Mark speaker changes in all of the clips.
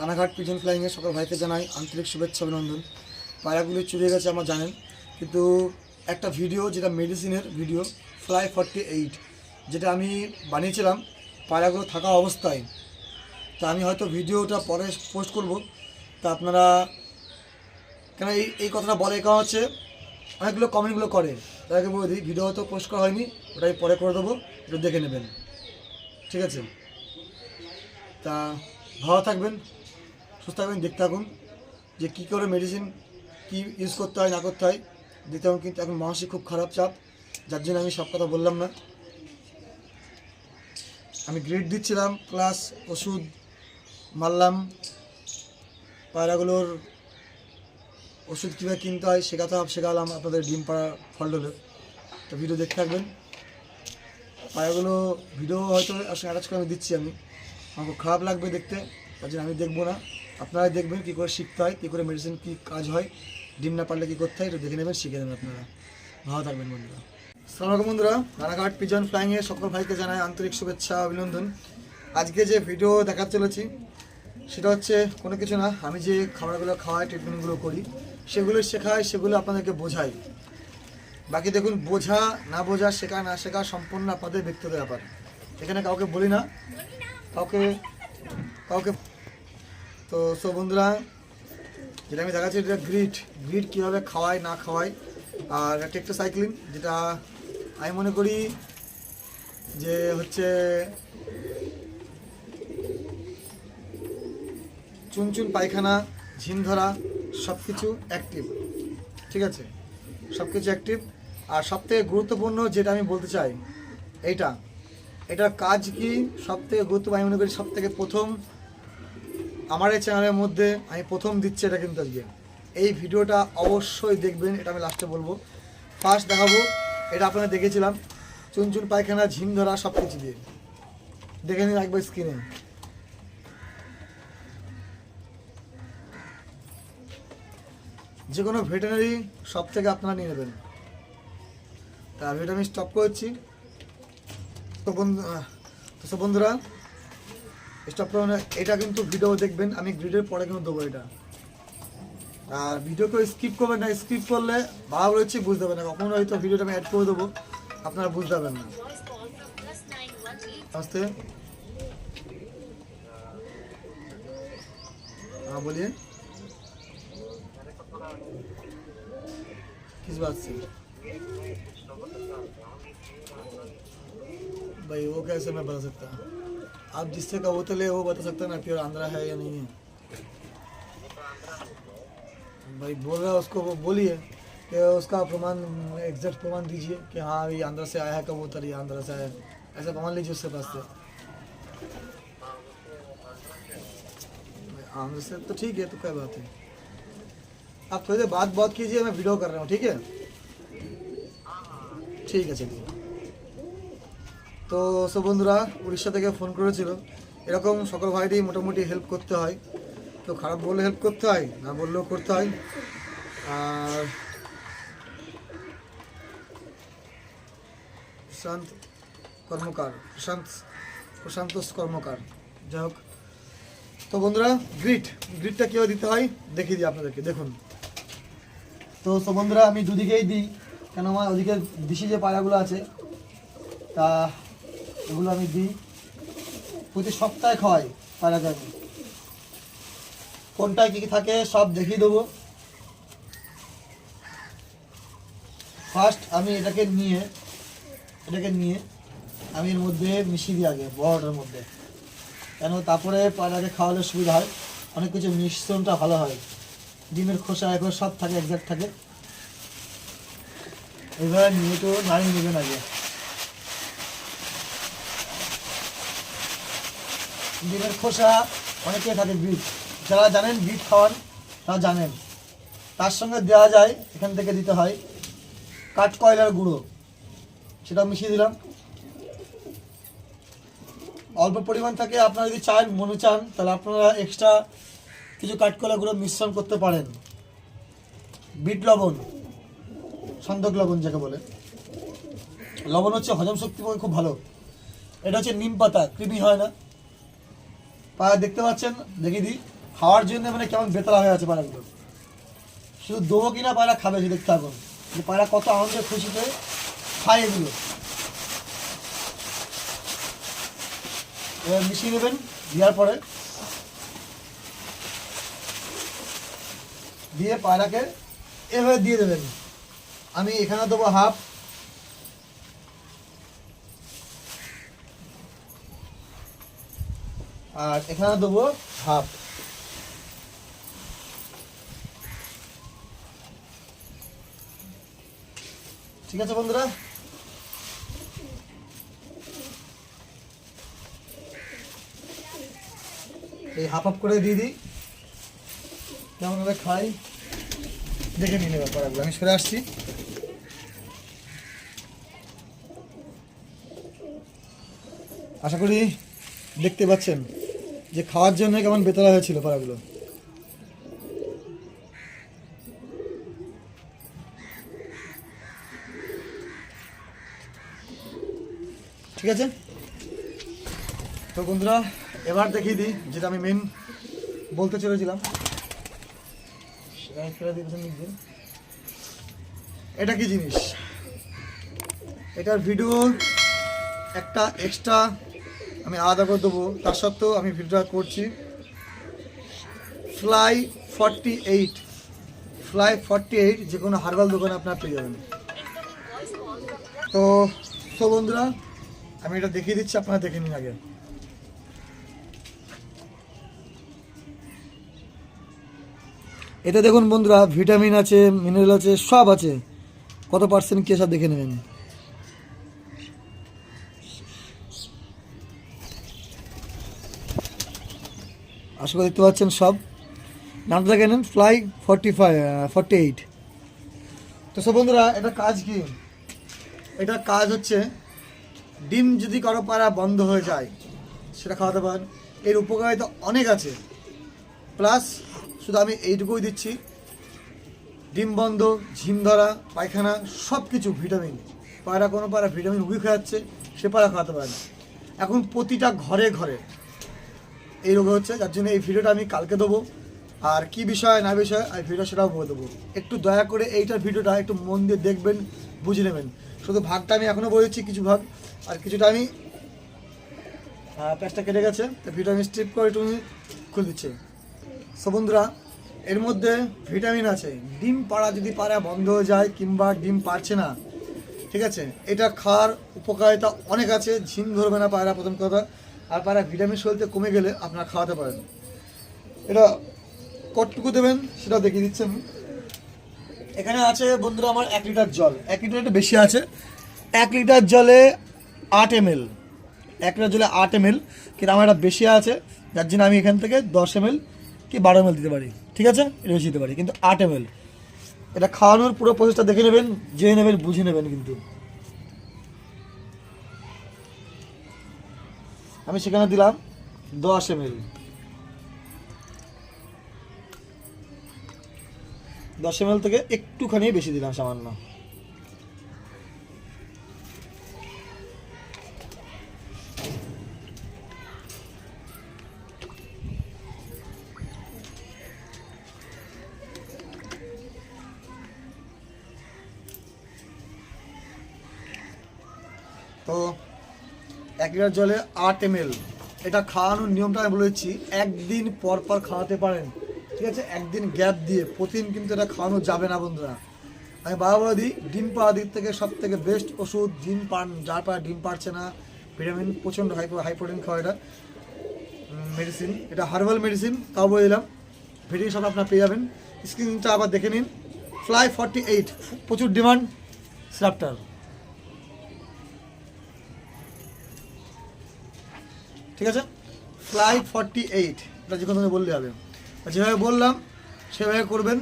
Speaker 1: Ranaghat pigeon ফ্লাইংয়ে সকল ভাইকে জানাই আন্তরিক শুভেচ্ছা অভিনন্দন। পায়রাগুলি চুরে গেছে আমার জানেন, কিন্তু একটা ভিডিও যেটা মেডিসিনের ভিডিও ফ্লাই ফর্টি এইট যেটা আমি বানিয়েছিলাম, পায়রাগুলো থাকা অবস্থায়। তা আমি হয়তো ভিডিওটা পরে পোস্ট করব। তা আপনারা, কেন এই এই কথাটা বলে কারণ হচ্ছে অনেকগুলো কমেন্টগুলো করে। তাদেরকে বলে দিই ভিডিও হয়তো পোস্ট করা হয়নি, ওটাই পরে করে দেবো একটু দেখে নেবেন। ঠিক আছে? তা ভালো থাকবেন। সুস্থ থাকবেন দেখতে থাকুন যে কী করে মেডিসিন কী ইউজ করতে হয়, না করতে হয়। দেখতে হবে কিন্তু এখন মানসিক খুব খারাপ চাপ, যার জন্য আমি সব কথা বললাম না। আমি গ্রিড দিচ্ছিলাম প্লাস ওষুধ, মারলাম। পায়রাগুলোর ওষুধ কীভাবে কিনতে হয় শেখাতে হবে শেখালাম আপনাদের ডিম পাড়া ফলডলে তো ভিডিও দেখতে থাকবেন। পায়রাগুলো ভিডিও হয়তো আসলে অ্যাটাচ করে আমি দিচ্ছি আমি। আমার খুব খারাপ লাগবে দেখতে, তার জন্য আমি দেখব না। আপনারাই দেখবেন কী করে শিখতে হয়, কী করে মেডিসিন কী কাজ হয়, ডিম না পারলে কী করতে হয় একটু দেখে নেবেন, শিখে নেবেন আপনারা। ভালো থাকবেন বন্ধুরা। সালামালাইকুম বন্ধুরা, রানাঘাট পিজন ফ্লাইংয়ে সকল ভাইকে জানাই আন্তরিক শুভেচ্ছা, অভিনন্দন। আজকে যে ভিডিও দেখাতে চলেছি, সেটা হচ্ছে কোনো কিছু না, আমি যে খাবারগুলো খাওয়াই ট্রিটমেন্টগুলো করি, সেগুলো শেখাই, সেগুলো আপনাদেরকে বোঝাই। বাকি দেখুন, বোঝা, না বোঝা, শেখা, না শেখা সম্পূর্ণ আপনাদের ব্যক্তিগত ব্যাপার। এখানে কাউকে বলি না, কাউকে কাউকে তো সব বন্ধুরা, যেটা আমি দেখাচ্ছি, এটা গ্রিড। গ্রিড কীভাবে খাওয়াই না খাওয়াই আর একটা সাইক্লিন যেটা আমি মনে করি যে হচ্ছে চুনচুন পায়খানা ঝিম ধরা সব কিছু অ্যাক্টিভ ঠিক আছে? সব কিছু অ্যাক্টিভ আর সবথেকে গুরুত্বপূর্ণ যেটা আমি বলতে চাই, এইটা। এটার কাজ কি? সবথেকে গুরুত্বপূর্ণ, আমি মনে করি সবথেকে প্রথম আমার এই চ্যানেলের মধ্যে আমি প্রথম দিচ্ছি এটা কিন্তু আজকে। এই ভিডিওটা অবশ্যই দেখবেন, এটা আমি লাস্টে বলব। ফার্স্ট দেখাবো, এটা আপনারা দেখেছিলাম, চুনচুন পায়খানা, ঝিম ধরা সব কিছু দিয়ে। দেখে নিন একবার স্ক্রিনে যে কোনো ভেটেনারি সব থেকে আপনারা নিয়ে নেবেন। তা ভিডিও আমি স্টপ করছি। তো বন্ধু তো বন্ধুরা স্টপ করুন এটা কিন্তু ভিডিও দেখবেন আমি গ্রিডের পরে কিন্তু দেবো এটা আর ভিডিওকে স্কিপ করবেন না স্কিপ করলে ভালো রয়েছে বুঝতে পারবেন না কখনো হয়তো ভিডিওটা আমি অ্যাড করে দেবো আপনারা বুঝতে পারবেন না আস্তে हाँ बोलिए किस बात से भाई वो कैसे मैं बता सकता आप जिससे कबूतर तो ले, वो बता सकते हैं ना प्योर आंध्रा है या नहीं है। भाई बोल रहा है उसको, वो बोलिए। कि उसका प्रमाण एग्जैक्ट प्रमाण दीजिए कि हाँ ये आंध्रा से आया है कबूतर, ये आंध्रा से आया है। ऐसा प्रमाण लीजिए उससे पास से। आंध्र से तो ठीक है तो क्या बात है। आप थोड़ी देर बात बात कीजिए, मैं वीडियो कर रहा हूँ, ठीक है? ठीक है, चलिए। তো সব বন্ধুরা, উড়িষ্যা থেকে ফোন করেছিল। এরকম সকল ভাইদেরই মোটামুটি হেল্প করতে হয়। কেউ খারাপ বললে হেল্প করতে হয়, না বললেও করতে হয়। আর প্রশান্ত কর্মকার, প্রশান্ত প্রশান্ত কর্মকার। যাই হোক, তো বন্ধুরা গ্রিট গ্রিটটা কীভাবে দিতে হয়, দেখিয়ে দিই আপনাদেরকে, দেখুন। তো তো বন্ধুরা, আমি দুদিকেই দিই কেন আমার ওদিকে দিশি যে পায়রাগুলো আছে, তা এগুলো আমি দিই। প্রতি সপ্তাহে খাওয়াই পায়রাকে আমি কোনটায় কী কী থাকে সব দেখিয়ে দেবো। ফার্স্ট আমি এটাকে নিয়ে এটাকে নিয়ে আমি এর মধ্যে মিশিয়ে দিই আগে, বড়টার মধ্যে। কেন? তারপরে পায়রাকে খাওয়ালে সুবিধা হয়। অনেক কিছু মিশ্রণটা ভালো হয়। ডিমের খোসা এখন সব থাকে, একজাক্ট থাকে। এইভাবে নিয়ে তো নাড়িয়ে নেবেন আগে। ডিমের খোসা অনেকে থাকে বিট। যারা জানেন বিট খাওয়ান, তারা জানেন। তার সঙ্গে দেওয়া যায়, এখান থেকে দিতে হয় কাঠ কয়লার গুঁড়ো। সেটা মিশিয়ে দিলাম। অল্প পরিমাণ থাকে, আপনারা যদি চান, মনে চান, তাহলে আপনারা এক্সট্রা কিছু কাঠকলা গুঁড়ো মিশ্রণ করতে পারেন। বিট লবণ, সন্দক লবণ যাকে বলে। লবণ হচ্ছে হজম শক্তি খুব ভালো। এটা হচ্ছে নিম পাতা, কৃমি হয় না। পা দেখতে পাচ্ছেন? দেখিয়ে দিই। খাওয়ার জন্য মানে কেমন বেতলা হয়ে আছে পায়রাগুলো শুধু দেবো কিনা পায়রা খাবে সে দেখতে থাকুন। যে পায়রা কত আনন্দে খুশিতে খায় এগুলো। এবার মিশিয়ে নেবেন, দেওয়ার পরে। দিয়ে পায়রাকে এভাবে দিয়ে দেবেন। আমি এখানে দেবো হাফ। আর এখানে দেবো হাফ ঠিক আছে বন্ধুরা? এই হাফ হাফ করে দিয়ে দিই। কেমন ভাবে খাই? দেখে নিয়ে নেবে পড়াগুলো আমি সরে আসছি। আশা করি দেখতে পাচ্ছেন। যে খাওয়ার জন্য কেমন বেতলা হয়েছিল পাড়াগুলো? ঠিক আছে? তো বন্ধুরা, এবার দেখিয়ে দিই যেটা আমি মেন বলতে চলেছিলাম। এটা কি জিনিস? এটার ভিডিও একটা এক্সট্রা আমি আলাদা করে দেবো। তার সত্ত্বেও আমি ভিডিওটা করছি। Fly forty eight fly forty eight যে কোনো হার্বাল দোকানে আপনার পেয়ে যাবেন। তো তো বন্ধুরা, আমি এটা দেখিয়ে দিচ্ছি, আপনারা দেখে নিন আগে। এটা দেখুন বন্ধুরা ভিটামিন আছে মিনারেল আছে, সব আছে। কত পার্সেন্ট কে সব দেখে নেবেন। আশা করি দেখতে পাচ্ছেন সব। নামটা দেখে নেন fly forty five forty eight তো সব বন্ধুরা, এটা কাজ কি? এটা কাজ হচ্ছে, ডিম যদি কারও পাড়া বন্ধ হয়ে যায়, সেটা খাওয়াতে পারেন। এর উপকারিতা অনেক আছে। প্লাস শুধু আমি এইটুকুই দিচ্ছি, ডিম বন্ধ, ঝিম ধরা, পায়খানা সব কিছু ভিটামিন পায়রা কোনো পায়রা ভিটামিন উইক হয়ে যাচ্ছে, সে পায়রা খাওয়াতে পারে না। এখন প্রতিটা ঘরে ঘরে এই রোগে হচ্ছে, যার জন্য এই ভিডিওটা আমি কালকে দেবো। আর কি বিষয়, না বিষয় আর ভিডিও সেটাও বলে দেবো। একটু দয়া করে এইটার ভিডিওটা একটু মন দিয়ে দেখবেন, বুঝে নেবেন। শুধু ভাগটা আমি এখনও বলেছি, কিছু ভাগ। আর কিছুটা আমি প্যাচটা কেটে গেছে, তো ভিডিও আমি স্ট্রিপ করে একটু খুলে দিচ্ছি। সো বন্ধুরা, এর মধ্যে ভিটামিন আছে। ডিম পাড়া যদি পাড়া বন্ধ হয়ে যায়, কিংবা ডিম পারছে না, ঠিক আছে? এটা খাওয়ার উপকারিতা অনেক আছে। ঝিম ধরবে না পায়রা, প্রথম কথা। আর পায়রা ভিটামিন শরীরতে কমে গেলে আপনারা খাওয়াতে পারেন। এটা কতটুকু দেবেন সেটা দেখিয়ে দিচ্ছি আমি। এখানে আছে বন্ধুরা আমার এক লিটার জল। এক লিটার একটু বেশি আছে। এক লিটার জলে আট এম এল এক লিটার জলে আট এম এল কিন্তু আমার এটা বেশি আছে, যার জন্য আমি এখান থেকে দশ এম এল কি বারো এম এল দিতে পারি। ঠিক আছে? এটা বেশি দিতে পারি, কিন্তু আট এম এল এটা খাওয়ানোর পুরো প্রসেসটা দেখে নেবেন, জেনে নেবেন, বুঝে নেবেন কিন্তু। আমি সেখানে দিলাম দশ এম এল দশ এম থেকে একটুখানি বেশি দিলাম সামান্য। এক লিটার জলে আট এম এটা খাওয়ানোর নিয়মটা আমি বলেছি একদিন পর পর খাওয়াতে পারেন। ঠিক আছে? একদিন গ্যাপ দিয়ে, প্রতিদিন কিন্তু এটা খাওয়ানো যাবে না বন্ধুরা। আমি বাবা বলে দিই, ডিম পাড়া দিক থেকে সব থেকে বেস্ট ওষুধ, ডিম পান যার পাড়া ডিম পারছে না ভিটামিন প্রচণ্ড হাই হাই প্রোটিন খাওয়া এটা। মেডিসিন এটা হার্বাল মেডিসিন তাও বলে দিলাম। ভিডিও সব আপনারা পেয়ে যাবেন। স্ক্রিনটা আবার দেখে নিন। ফ্লাই ফর্টি এইট প্রচুর ডিমান্ড স্ল্যাপটার ঠিক আছে? ফ্লাই ফর্টি এইট এটা যে কোনো বললে হবে। আর যেভাবে বললাম, সেভাবে করবেন।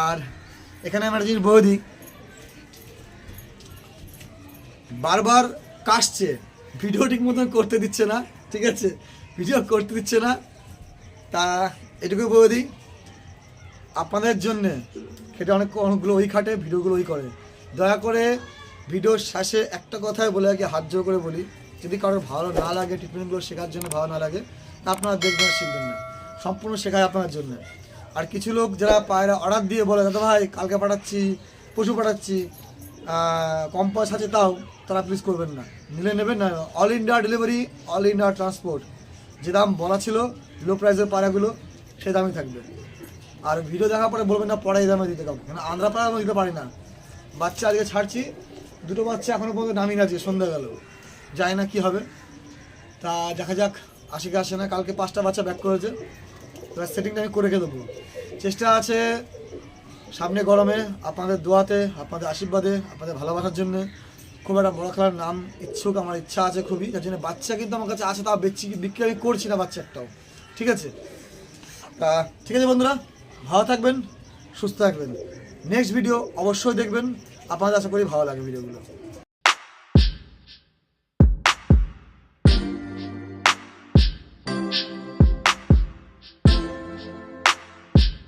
Speaker 1: আর এখানে আমার জিনিস বলে দিই। বারবার কাশছে। ভিডিও ঠিক মতন করতে দিচ্ছে না, ঠিক আছে? ভিডিও করতে দিচ্ছে না। তা এটুকু বলে দিই। আপনাদের জন্যে সেটা অনেক অনেকগুলো ওই খাটে, ভিডিওগুলো ওই করে। দয়া করে ভিডিওর শেষে একটা কথাই বলে আগে হাত জোর করে বলি। যদি কারোর ভালো না লাগে ট্রিটমেন্টগুলো শেখার জন্য, ভালো না লাগে আপনারা দেখবেন শিখবেন না। সম্পূর্ণ শেখায় আপনার জন্য। আর কিছু লোক যারা পায়রা অর্ডার দিয়ে বলে, দাদা ভাই, কালকে পাঠাচ্ছি পশু পাঠাচ্ছি কম পয়সা আছে তাও, তারা প্লিজ করবেন না। নিলে নেবেন না। All India delivery all India transport যে দাম বলা ছিল লো প্রাইসের পায়রাগুলো, সে দামই থাকবে। আর ভিডিও দেখার পরে বলবেন না, পরে এই দামে দিতে কাউকে। কেন আন্ধ্রা পাড়া দিতে পারি না। বাচ্চা আজকে ছাড়ছি, দুটো বাচ্চা এখনও পর্যন্ত নামি আছে সন্ধ্যা গেল। জানি না কি হবে? তা দেখা যাক আসে কি আসে না, কালকে পাঁচটা বাচ্চা ব্যাক করেছে। এবার সেটিংটা আমি করে রেখে দেবো। চেষ্টা আছে সামনে গরমে, আপনাদের দোয়াতে, আপনাদের আশীর্বাদে, আপনাদের ভালোবাসার জন্য। খুব একটা বড় খেলার নাম ইচ্ছুক, আমার ইচ্ছা আছে খুবই। যার জন্য বাচ্চা কিন্তু আমার কাছে আছে, তাও বেচছি বিক্রি আমি করছি না বাচ্চা একটাও। ঠিক আছে? তা ঠিক আছে বন্ধুরা, ভালো থাকবেন, সুস্থ থাকবেন। নেক্সট ভিডিও অবশ্যই দেখবেন। আপনাদের আশা করি ভালো লাগে ভিডিওগুলো